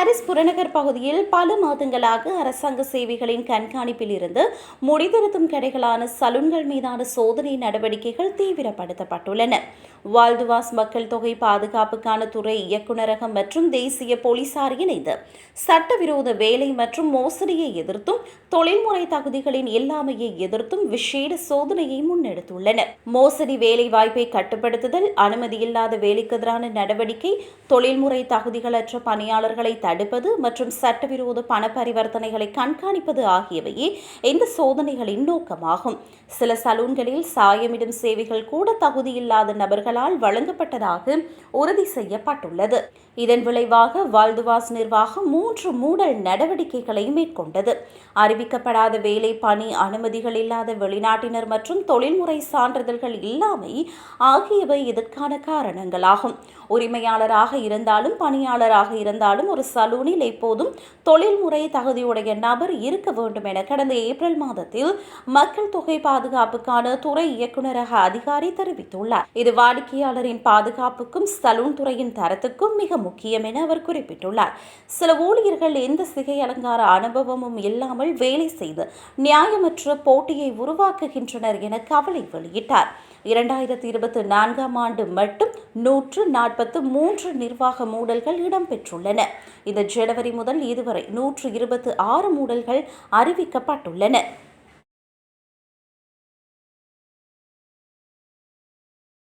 Paris புறநகர் பகுதியில் பல மாதங்களாக அரசாங்க சேவைகளின் கண்காணிப்பில் இருந்து முடிதிருத்தும் கடைகளான சலூன்கள் மீதான சோதனை நடவடிக்கைகள் தீவிரப்படுத்தப்பட்டுள்ளன. வால்துவாஸ் மக்கள் தொகை பாதுகாப்புக்கான துறை இயக்குநரகம் மற்றும் தேசிய போலீசார் இணைந்து சட்டவிரோத வேலை மற்றும் மோசடியை எதிர்த்தும் தொழில்முறை தகுதிகளின் இல்லாமையை எதிர்த்தும் விசேட சோதனையை முன்னெடுத்துள்ளனர். மோசடி வேலை வாய்ப்பை கட்டுப்படுத்துதல் அனுமதியில்லாத வேலைக்கு எதிரான நடவடிக்கை தொழில்முறை தகுதிகளற்ற பணியாளர்களை தடுப்பது மற்றும் சட்டவிரோத பண பரிவர்த்தனைகளை கண்காணிப்பது ஆகியவையே இந்த சோதனைகளின் நோக்கமாகும். சில சலூன்களில் சாயமிடும் சேவைகள் கூட தகுதியில்லாத நபர்களால் வழங்கப்பட்டதாக உறுதி செய்யப்பட்டுள்ளது. இதன் விளைவாக வால்துவாஸ் நிர்வாகம் மூன்று மூடல் நடவடிக்கைகளை மேற்கொண்டது. அறிவிக்கப்படாத வேலை பணி அனுமதிகள் இல்லாத வெளிநாட்டினர் மற்றும் தொழில்முறை சான்றிதழ்கள் இல்லாமை ஆகியவை இதற்கான காரணங்களாகும். உரிமையாளராக இருந்தாலும் பணியாளராக இருந்தாலும் ஒரு சலூனில் எப்போதும் தொழில்முறை தகுதியுடைய நபர் இருக்க வேண்டும் என கடந்த ஏப்ரல் மாதத்தில் மக்கள் தொகை பாதுகாப்புக்கான துறை இயக்குநரக அதிகாரி தெரிவித்துள்ளார். இது வாடிக்கையாளரின் பாதுகாப்புக்கும் சலூன் துறையின் தரத்துக்கும் மிக முக்கியம் என அவர் குறிப்பிட்டுள்ளார். சில ஊழியர்கள் எந்த சிகை அலங்கார அனுபவமும் இல்லாமல் வேலை செய்து நியாயமற்ற போட்டியை உருவாக்குகின்றனர் என கவலை வெளியிட்டார். இரண்டாயிரத்தி இருபத்தி நான்காம் ஆண்டு மட்டும் நூற்று நாற்பத்து மூன்று நிர்வாக மூடல்கள் இடம்பெற்றுள்ளன. இந்த ஜனவரி முதல் இதுவரை நூற்று இருபத்து ஆறு மூடல்கள் அறிவிக்கப்பட்டுள்ளன.